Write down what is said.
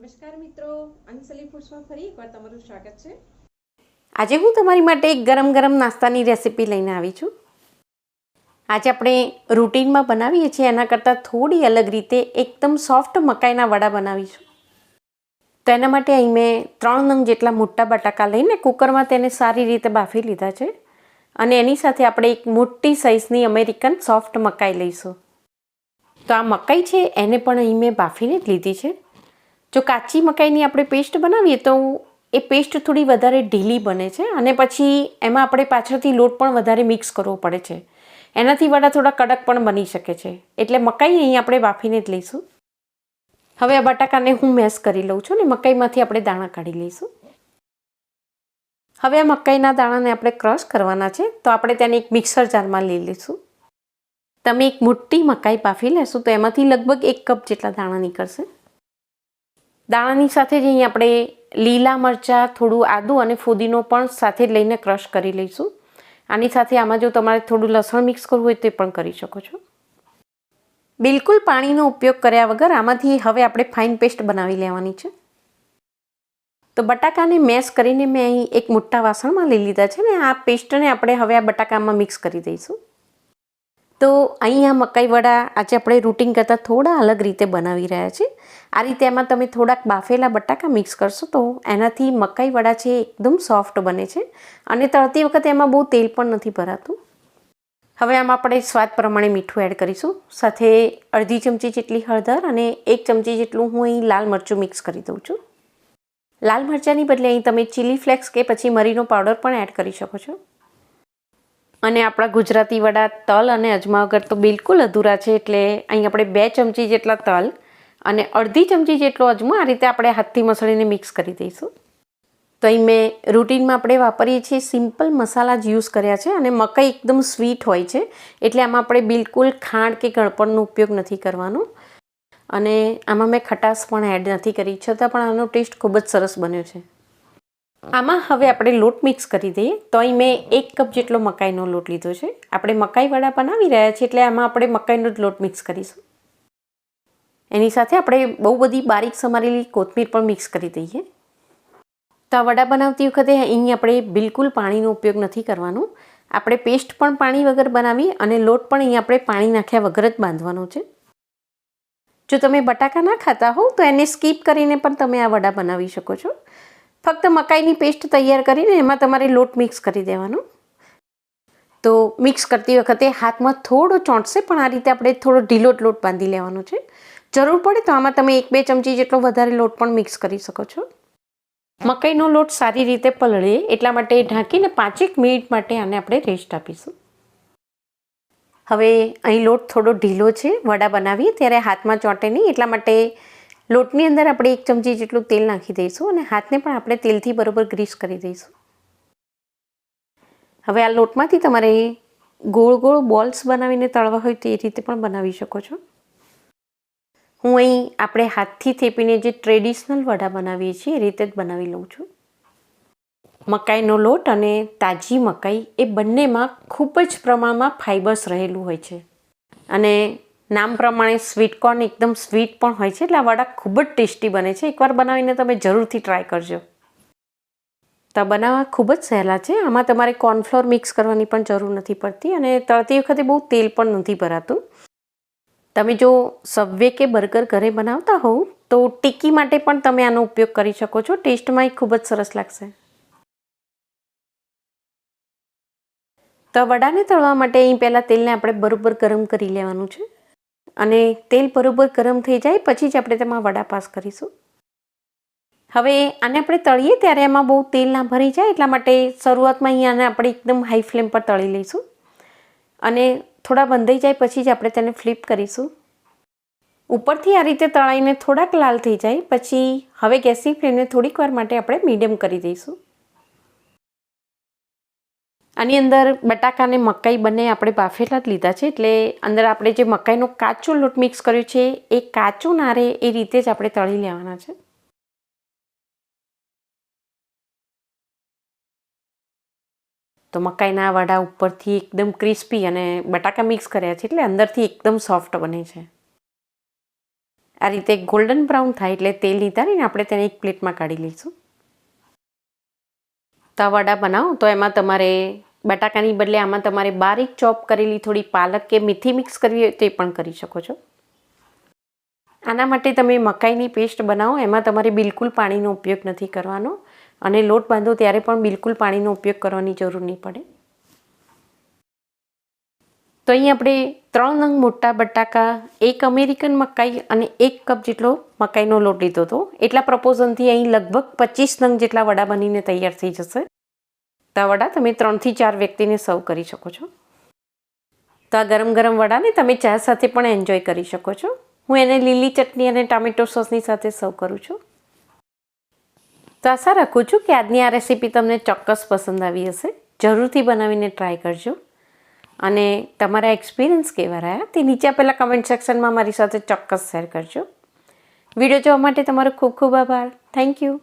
નમસ્કાર મિત્રો અંજલી ફૂડ્સમાં ફરી એકવાર તમારું સ્વાગત છે. આજે હું તમારી માટે એક ગરમ ગરમ નાસ્તાની રેસીપી લઈને આવી છું. આજે આપણે રૂટીનમાં બનાવીએ છીએ, એના કરતાં થોડી અલગ રીતે એકદમ સોફ્ટ મકાઈના વડા બનાવીશું. તો એના માટે અહીં મેં ત્રણ નંગ જેટલા મોટા બટાકા લઈને કુકરમાં તેને સારી રીતે બાફી લીધા છે. અને એની સાથે આપણે એક મોટી સાઇઝની અમેરિકન સોફ્ટ મકાઈ લઈશું. તો આ મકાઈ છે, એને પણ અહીં મેં બાફીને જ લીધી છે. જો કાચી મકાઈની આપણે પેસ્ટ બનાવીએ તો એ પેસ્ટ થોડી વધારે ઢીલી બને છે અને પછી એમાં આપણે પાછળથી લોટ પણ વધારે મિક્સ કરવો પડે છે. એનાથી વડા થોડા કડક પણ બની શકે છે. એટલે મકાઈ અહીં આપણે બાફીને જ લઈશું. હવે આ બટાકાને હું મેશ કરી લઉં છું ને મકાઈમાંથી આપણે દાણા કાઢી લઈશું. હવે આ મકાઈના દાણાને આપણે ક્રશ કરવાના છે, તો આપણે તેને એક મિક્સર જારમાં લઈ લઈશું. તમે એક મોટી મકાઈ બાફી લેશો તો એમાંથી લગભગ એક કપ જેટલા દાણા નીકળશે. દાણાની સાથે જ અહીં આપણે લીલા મરચાં, થોડું આદું અને ફુદીનો પણ સાથે લઈને ક્રશ કરી લઈશું. આની સાથે આમાં જો તમારે થોડું લસણ મિક્સ કરવું હોય તે પણ કરી શકો છો. બિલકુલ પાણીનો ઉપયોગ કર્યા વગર આમાંથી હવે આપણે ફાઇન પેસ્ટ બનાવી લેવાની છે. તો બટાકાને મેશ કરીને મેં અહીં એક મોટા વાસણમાં લઈ લીધા છે ને આ પેસ્ટને આપણે હવે આ બટાકામાં મિક્સ કરી દઈશું. તો અહીં આ મકાઈ વડા આજે આપણે રૂટિન કરતાં થોડા અલગ રીતે બનાવી રહ્યા છીએ. આ રીતે એમાં તમે થોડાક બાફેલા બટાકા મિક્સ કરશો તો એનાથી મકાઈ વડા છે એકદમ સોફ્ટ બને છે અને તળતી વખતે એમાં બહુ તેલ પણ નથી ભરાતું. હવે આમાં આપણે સ્વાદ પ્રમાણે મીઠું એડ કરીશું. સાથે અડધી ચમચી જેટલી હળદર અને એક ચમચી જેટલું હું અહીં લાલ મરચું મિક્સ કરી દઉં છું. લાલ મરચાંની બદલે અહીં તમે ચીલી ફ્લેક્સ કે પછી મરીનો પાવડર પણ એડ કરી શકો છો. અને આપણા ગુજરાતી વડા તલ અને અજમા વગર તો બિલકુલ અધૂરા છે એટલે અહીં આપણે બે ચમચી જેટલા તલ અને અડધી ચમચી જેટલો અજમો આ રીતે આપણે હાથથી મસળીને મિક્સ કરી દઈશું. તો અહીં મેં રૂટીનમાં આપણે વાપરીએ છીએ સિમ્પલ મસાલા જ યુઝ કર્યા છે અને મકાઈ એકદમ સ્વીટ હોય છે. એટલે આમાં આપણે બિલકુલ ખાંડ કે ગળપણનો ઉપયોગ નથી કરવાનો. અને આમાં મેં ખટાશ પણ એડ નથી કરી, છતાં પણ આનો ટેસ્ટ ખૂબ જ સરસ બન્યો છે. આમાં હવે આપણે લોટ મિક્સ કરી દઈએ. તો અહીં મેં એક કપ જેટલો મકાઈનો લોટ લીધો છે. આપણે મકાઈ વડા બનાવી રહ્યા છીએ એટલે આમાં આપણે મકાઈનો જ લોટ મિક્સ કરીશું. એની સાથે આપણે બહુ બધી બારીક સમારેલી કોથમીર પણ મિક્સ કરી દઈએ. તો આ વડા બનાવતી વખતે અહીં આપણે બિલકુલ પાણીનો ઉપયોગ નથી કરવાનો. આપણે પેસ્ટ પણ પાણી વગર બનાવી અને લોટ પણ અહીં આપણે પાણી નાખ્યા વગર જ બાંધવાનો છે. જો તમે બટાકા ના ખાતા હોવ તો એને સ્કીપ કરીને પણ તમે આ વડા બનાવી શકો છો. ફક્ત મકાઈની પેસ્ટ તૈયાર કરીને એમાં તમારે લોટ મિક્સ કરી દેવાનો. તો મિક્સ કરતી વખતે હાથમાં થોડો ચોંટશે પણ આ રીતે આપણે થોડો ઢીલો લોટ બાંધી લેવાનો છે. જરૂર પડે તો આમાં તમે એક બે ચમચી જેટલો વધારે લોટ પણ મિક્સ કરી શકો છો. મકાઈનો લોટ સારી રીતે પલળે એટલા માટે ઢાંકીને પાંચેક મિનિટ માટે આને આપણે રેસ્ટ આપીશું. હવે અહીં લોટ થોડો ઢીલો છે, વડા બનાવીએ ત્યારે હાથમાં ચોંટે નહીં, એટલા માટે લોટની અંદર આપણે એક ચમચી જેટલું તેલ નાખી દઈશું અને હાથને પણ આપણે તેલથી બરોબર ગ્રીસ કરી દઈશું. હવે આ લોટમાંથી તમારે ગોળ ગોળ બોલ્સ બનાવીને તળવા હોય તે રીતે પણ બનાવી શકો છો. હું અહીં આપણે હાથથી થેપીને જે ટ્રેડિશનલ વડા બનાવીએ છીએ, એ રીતે જ બનાવી લઉં છું. મકાઈનો લોટ અને તાજી મકાઈ એ બંનેમાં ખૂબ જ પ્રમાણમાં ફાઇબર્સ રહેલું હોય છે. અને નામ પ્રમાણે સ્વીટ કોર્ન એકદમ સ્વીટ પણ હોય છે, એટલે આ વડા ખૂબ જ ટેસ્ટી બને છે. એકવાર બનાવીને તમે જરૂરથી ટ્રાય કરજો. તો બનાવવા ખૂબ જ સહેલા છે. આમાં તમારે કોર્નફ્લોર મિક્સ કરવાની પણ જરૂર નથી પડતી અને તળતી વખતે બહુ તેલ પણ નથી ભરાતું. તમે જો સબવે કે બર્ગર ઘરે બનાવતા હોવ, તો ટિક્કી માટે પણ તમે આનો ઉપયોગ કરી શકો છો. ટેસ્ટમાં એ ખૂબ જ સરસ લાગશે. તો વડાને તળવા માટે અહીં પહેલાં તેલને આપણે બરોબર ગરમ કરી લેવાનું છે. અને તેલ બરોબર ગરમ થઈ જાય પછી જ આપણે તેમાં વડા પાસ કરીશું. હવે આને આપણે તળીએ ત્યારે એમાં બહુ તેલ ના ભરી જાય એટલા માટે શરૂઆતમાં અહીં આને આપણે એકદમ હાઈ ફ્લેમ પર તળી લઈશું. અને થોડા બંધાઈ જાય પછી જ આપણે તેને ફ્લિપ કરીશું. ઉપરથી આ રીતે તળાઈને થોડાક લાલ થઈ જાય, પછી હવે ગેસની ફ્લેમને થોડીક વાર માટે આપણે મીડિયમ કરી દઈશું. આની અંદર બટાકા અને મકાઈ બંને આપણે બાફેલા જ લીધા છે, એટલે અંદર આપણે જે મકાઈનો કાચો લોટ મિક્સ કર્યો છે, એ કાચો ના રહે એ રીતે જ આપણે તળી લેવાના છે. તો મકાઈના વડા ઉપરથી એકદમ ક્રિસ્પી અને બટાકા મિક્સ કર્યા છે એટલે અંદરથી એકદમ સોફ્ટ બને છે. આ રીતે ગોલ્ડન બ્રાઉન થાય એટલે તેલ નીતારીને આપણે તેને એક પ્લેટમાં કાઢી લઈશું. તો વડા બનાવો તો એમાં તમારે બટાકાની બદલે આમાં તમારે બારીક ચોપ કરેલી થોડી પાલક કે મેથી મિક્સ કરવી હોય તે પણ કરી શકો છો. આના માટે તમે મકાઈની પેસ્ટ બનાવો, એમાં તમારે બિલકુલ પાણીનો ઉપયોગ નથી કરવાનો. અને લોટ બાંધો ત્યારે પણ બિલકુલ પાણીનો ઉપયોગ કરવાની જરૂર નહીં પડે. તો અહીં આપણે ત્રણ નંગ મોટા બટાકા, એક અમેરિકન મકાઈ અને એક કપ જેટલો મકાઈનો લોટ લીધો હતો. એટલા પ્રપોઝનથી અહીં લગભગ પચીસ નંગ જેટલા વડા બનીને તૈયાર થઈ જશે. તો વડા તમે ત્રણથી ચાર વ્યક્તિને સર્વ કરી શકો છો. તો આ ગરમ ગરમ વડાને તમે ચા સાથે પણ એન્જોય કરી શકો છો. હું એને લીલી ચટણી અને ટામેટો સોસની સાથે સર્વ કરું છું. તો આશા રાખું છું કે આજની આ રેસીપી તમને ચોક્કસ પસંદ આવી હશે? જરૂરથી બનાવીને ટ્રાય કરજો. અને તમારા એક્સપિરિયન્સ કેવા રહ્યા, તે નીચે આપેલા કમેન્ટ સેક્શનમાં મારી સાથે ચોક્કસ શેર કરજો. વીડિયો જોવા માટે તમારો ખૂબ ખૂબ આભાર. Thank you